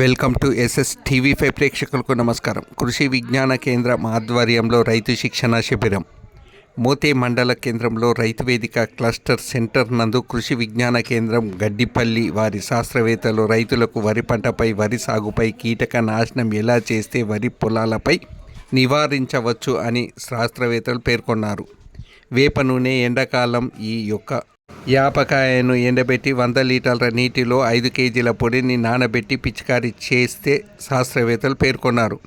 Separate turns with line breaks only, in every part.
Welcome to SS TV five ప్రేక్షకులకు నమస్కారం. కృషి విజ్ఞాన కేంద్రం ఆధ్వర్యంలో రైతు శిక్షణ శిబిరం. మోతే మండల కేంద్రంలో రైతు వేదిక క్లస్టర్ సెంటర్ నందు కృషి విజ్ఞాన కేంద్రం గడ్డిపల్లి వారి శాస్త్రవేత్తలు రైతులకు వరి పంటపై వరి సాగుపై కీటక నాశనం ఎలా చేస్తే వరి పొలాలపై నివారించవచ్చు అని శాస్త్రవేత్తలు పేర్కొన్నారు. వేప నూనె ఎండాకాలం ఈ యొక్క యాపకాయను ఎండబెట్టి వంద లీటర్ల నీటిలో ఐదు కేజీల పొడిని నానబెట్టి పిచికారీ చేస్తే శాస్త్రవేత్తలు పేర్కొన్నారు.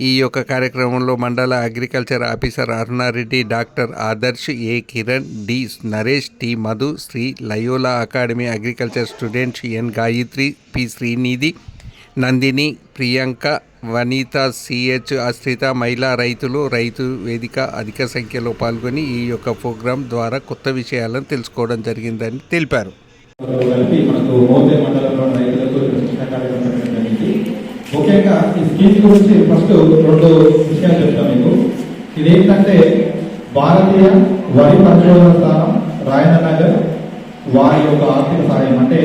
ఈ యొక్క కార్యక్రమంలో మండల agriculture officer Aruna Reddy doctor Adarsh A Kiran D Naresh T Madhu Sri Loyola Academy agriculture students N Gayathri P Srinidhi Nandini Priyanka Vanitha CH Ashritha మహిళా రైతులు రైతు వేదిక అధిక సంఖ్యలో పాల్గొని ఈ యొక్క ప్రోగ్రాం ద్వారా కొత్త విషయాలను తెలుసుకోవడం జరిగిందని తెలిపారు.
ముఖ్యంగా ఈ స్కీమ్ గురించి ఫస్ట్ రెండు విషయాలు చెప్తాను మీకు. ఇదేంటంటే భారతీయ వరి పరిశోధన స్థానం రాయన నగర్ వారి యొక్క ఆర్థిక సహాయం అంటే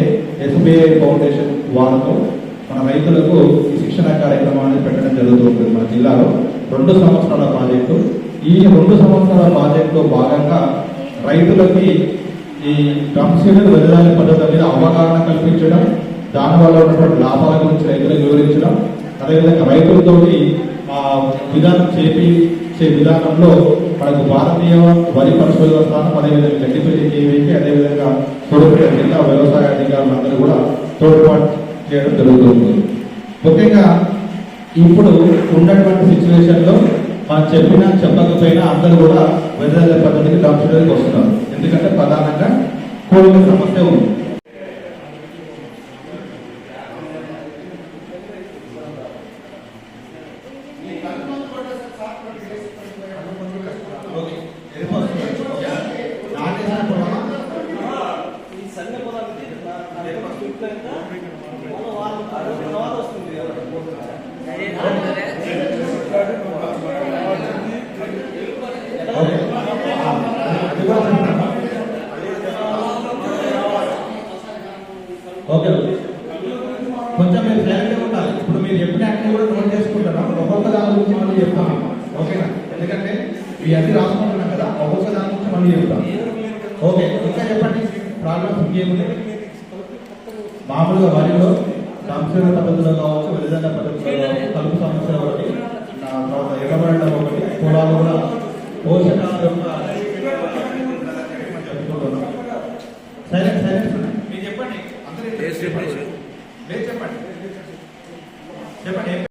ఎస్బీఐ ఫౌండేషన్ వారితో మన రైతులకు శిక్షణ కార్యక్రమాన్ని పెట్టడం జరుగుతుంది మన జిల్లాలో. రెండు సంవత్సరాల ప్రాజెక్టు. ఈ రెండు సంవత్సరాల ప్రాజెక్టులో భాగంగా రైతులకి ఈ కంప్యూటర్ వెళ్ళాలి పద్ధతి మీద అవగాహన కల్పించడం దానివల్ల ఉన్నటువంటి లాభాల గురించి రైతులకు వివరించడం అదేవిధంగా రైతులతోటి ఆ విధానం చేపించే విధానంలో మనకు భారతీయ వరి పరిశోధన స్థానం అదేవిధంగా గడ్డిపల్లి కేవీకి అదేవిధంగా తోడుపేట జిల్లా వ్యవసాయ అధికారులందరూ కూడా తోడ్పాటు చేయడం జరుగుతుంది ముఖ్యంగా ఇప్పుడు ఉన్నటువంటి సిచ్యువేషన్లో మనం చెప్పినా చెప్పకపోయినా అందరూ కూడా వెదజల్లే పద్ధతికి డాక్టర్కి వస్తున్నారు ఎందుకంటే ప్రధానంగా కోవిడ్ సమస్య ఉంది ఓకే. కొంచెం మీరు క్లారిటీ ఉండాలి. ఇప్పుడు మీరు చెప్పిన యాక్టివ్ కూడా నోట్ చేసుకుంటారా? ఒక్కొక్క దాని గురించి మళ్ళీ చెప్తాను. ఓకేనా? ఎందుకంటే ఇవి అన్ని రాసుకుంటున్నాం కదా ఒక్కొక్క దాని గురించి మళ్ళీ చెప్తాం ఓకే. ఇంకా చెప్పండి. ప్రాబ్లమ్స్ ఇంకేముంది? మామూలుగా వారిలో సంక్షేమ పద్ధతిలో కావచ్చు వెలిదండ పద్ధతిలో కావచ్చు కలుపు సమస్య ఒకటి ఆ తర్వాత ఎర్రబడడం ఒకటి పొలాలు కూడా పోషకాల యొక్క చెప్పుకుంటున్నాం. సైలెంట్ సైలెంట్ మీరు చెప్పండి. చెప్పండి?